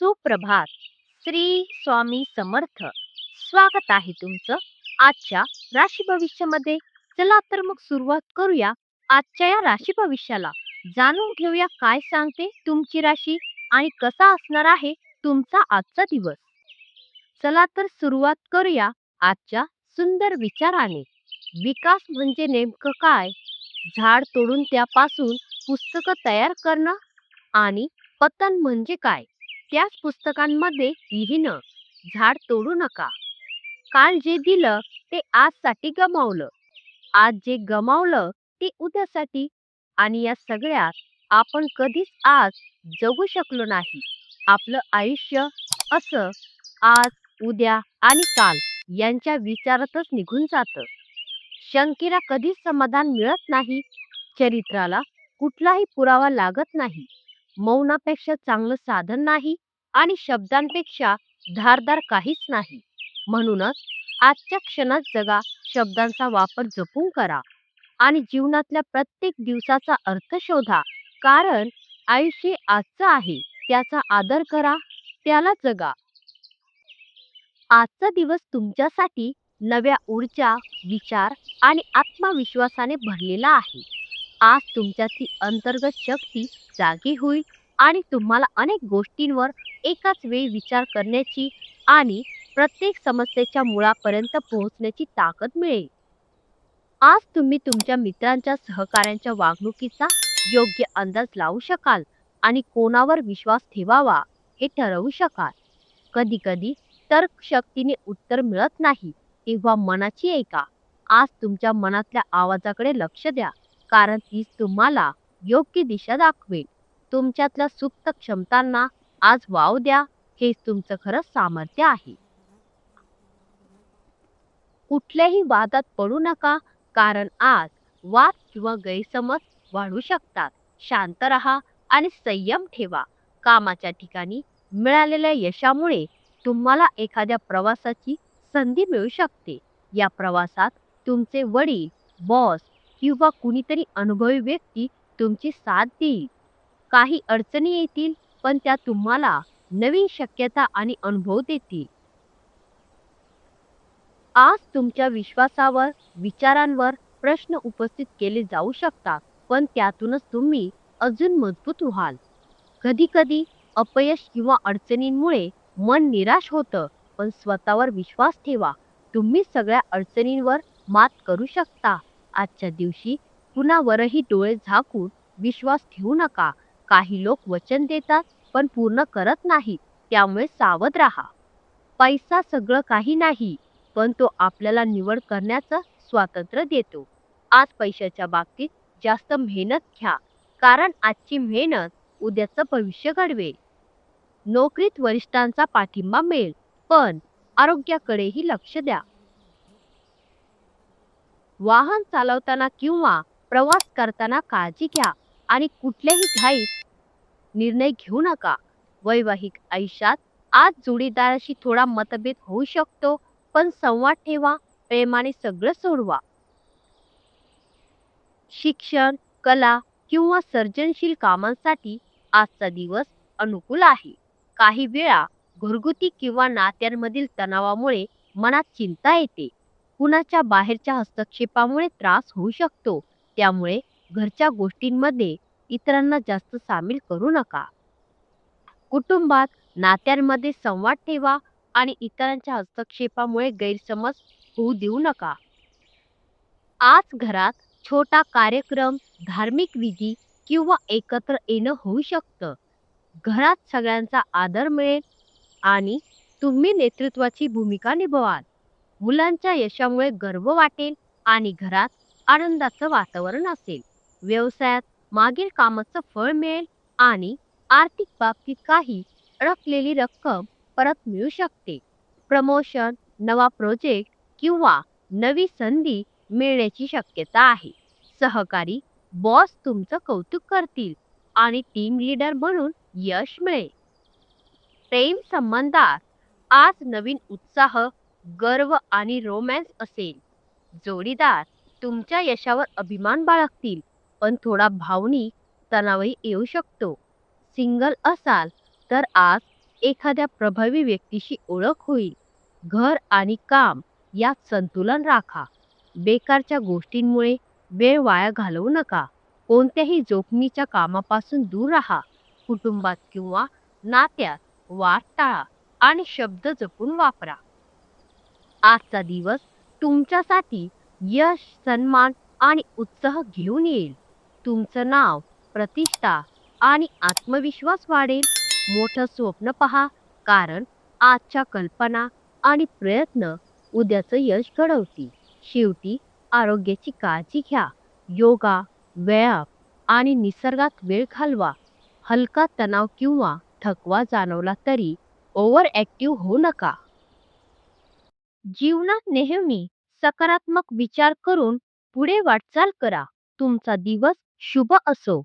सुप्रभात. श्री स्वामी समर्थ. स्वागत आहे तुमचं आजच्या राशी भविष्यामध्ये. चला तर मग सुरुवात करूया आजच्या या राशी भविष्याला. जाणून घेऊया काय सांगते तुमची राशी आणि कसा असणार आहे तुमचा आजचा दिवस. चला तर सुरुवात करूया आजच्या सुंदर विचाराने. विकास म्हणजे नेमकं काय? झाड तोडून त्यापासून पुस्तकं तयार करणं आणि पतन म्हणजे काय? त्याच पुस्तकांमध्ये लिहिणं झाड तोडू नका. काल जे दिलं ते आजसाठी गमावलं. आज जे गमावलं ते उद्यासाठी. आणि या सगळ्यात आपण कधीच आज जगू शकलो नाही. आपलं आयुष्य असं आज उद्या आणि काल यांच्या विचारातच निघून जातं. शंकेला कधीच समाधान मिळत नाही. चरित्राला कुठलाही पुरावा लागत नाही. मौनापेक्षा चांगलं साधन नाही. आणि शब्दांपेक्षा धारदार काहीच नाही. म्हणूनच आजच्या क्षणात जगा शब्दांचा वापर जपून करा आणि जीवनातल्या प्रत्येक दिवसाचा अर्थ शोधा. कारण आयुष्य आजचं आहे त्याचा आदर करा त्याला जगा. आजचा दिवस तुमच्यासाठी नव्या ऊर्जा विचार आणि आत्मविश्वासाने भरलेला आहे. आज तुमच्याची अंतर्गत शक्ती जागी होईल. आणि तुम्हाला अनेक गोष्टींवर एकाच वेळी विचार करण्याची आणि प्रत्येक समस्येच्या मुळापर्यंत पोहोचण्याची ताकद मिळेल. आज तुम्ही तुमच्या मित्रांच्या सहकाऱ्यांच्या वागणुकीचा योग्य अंदाज लावू शकाल आणि कोणावर विश्वास ठेवावा हे ठरवू शकाल. कधी कधी तर्कशक्तीने उत्तर मिळत नाही तेव्हा मनाची ऐका आज तुमच्या मनातल्या आवाजाकडे लक्ष द्या कारण तीच तुम्हाला योग्य दिशा दाखवेल. तुमच्यातल्या सुप्त क्षमतांना आज वाव द्या हेच तुमचं खरं सामर्थ्य आहे. कुठल्याही वादात पडू नका कारण आज वाद किंवा गैरसमज वाढू शकतात. शांत राहा आणि संयम ठेवा. कामाच्या ठिकाणी मिळालेल्या यशामुळे तुम्हाला एखाद्या प्रवासाची संधी मिळू शकते. या प्रवासात तुमचे वडील बॉस किंवा कुणीतरी अनुभवी व्यक्ती तुमची साथ देईल. काही अडचणी येतील पण त्या तुम्हाला नवीन शक्यता आणि अनुभव देतील. आज तुमच्या विश्वासावर विचारांवर प्रश्न उपस्थित केले जाऊ शकतात पण त्यातूनच तुम्ही अजून मजबूत व्हाल. कधी कधी अपयश किंवा अडचणींमुळे मन निराश होतं पण स्वतःवर विश्वास ठेवा. तुम्ही सगळ्या अडचणींवर मात करू शकता. आजच्या दिवशी कुणावरही डोळे झाकून विश्वास ठेवू नका. काही लोक वचन देतात पण पूर्ण करत नाहीत. त्यामुळे सावध राहा. पैसा सगळं काही नाही पण तो आपल्याला निवड करण्याचं स्वातंत्र्य देतो. आज पैशाच्या बाबतीत जास्त मेहनत घ्या कारण आजची मेहनत उद्याचं भविष्य घडवेल. नोकरीत वरिष्ठांचा पाठिंबा मिळेल पण आरोग्याकडेही लक्ष द्या. वाहन चालवताना किंवा प्रवास करताना काळजी घ्या. आणि कुठल्याही घाईत निर्णय घेऊ नका. वैवाहिक आयुष्यात आज जोडीदाराशी थोडा मतभेद होऊ शकतो पण संवाद ठेवा प्रेमाने सगळं सोडवा. शिक्षण कला किंवा सर्जनशील कामांसाठी आजचा दिवस अनुकूल आहे. काही वेळा घरगुती किंवा नात्यांमधील तणावामुळे मनात चिंता येते. कुणाच्या बाहेरच्या हस्तक्षेपामुळे त्रास होऊ शकतो. त्यामुळे घरच्या गोष्टींमध्ये इतरांना जास्त सामील करू नका. कुटुंबात नात्यांमध्ये संवाद ठेवा आणि इतरांच्या हस्तक्षेपामुळे गैरसमज होऊ देऊ नका. आज घरात छोटा कार्यक्रम धार्मिक विधी किंवा एकत्र येणं होऊ शकतं. घरात सगळ्यांचा आदर मिळेल आणि तुम्ही नेतृत्वाची भूमिका निभवाल. मुलांच्या यशामुळे गर्व वाटेल आणि घरात आनंदाचं वातावरण असेल. व्यवसायात मागील कामाचं फळ मिळेल आणि आर्थिक बाबतीत काही अडकलेली रक्कम परत मिळू शकते. प्रमोशन नवा प्रोजेक्ट किंवा नवी संधी मिळण्याची शक्यता आहे. सहकारी बॉस तुमचं कौतुक करतील आणि टीम लीडर म्हणून यश मिळेल. प्रेम संबंधात आज नवीन उत्साह गर्व आणि रोमॅन्स असेल. जोडीदार तुमच्या यशावर अभिमान बाळगतील. पण थोडा भावनिक तणावही येऊ शकतो. सिंगल असाल तर आज एखाद्या प्रभावी व्यक्तीशी ओळख होईल. घर आणि काम यात संतुलन राखा. बेकारच्या गोष्टींमुळे वेळ वाया घालवू नका. कोणत्याही जोखमीच्या कामापासून दूर राहा. कुटुंबात किंवा नात्यात वाद टाळा आणि शब्द जपून वापरा. आजचा दिवस तुमच्यासाठी यश सन्मान आणि उत्साह घेऊन येईल. तुमचं नाव प्रतिष्ठा आणि आत्मविश्वास वाढेल. मोठं स्वप्न पहा कारण आजच्या कल्पना आणि प्रयत्न उद्याचं यश घडवतील. शेवटी आरोग्याची काळजी घ्या. योगा व्यायाम आणि निसर्गात वेळ घालवा. हलका तणाव किंवा थकवा जाणवला तरी ओव्हर ॲक्टिव्ह होऊ नका. जीवनात नेहमी सकारात्मक विचार करून पुढे वाटचाल करा. तुमचा दिवस शुभ असो.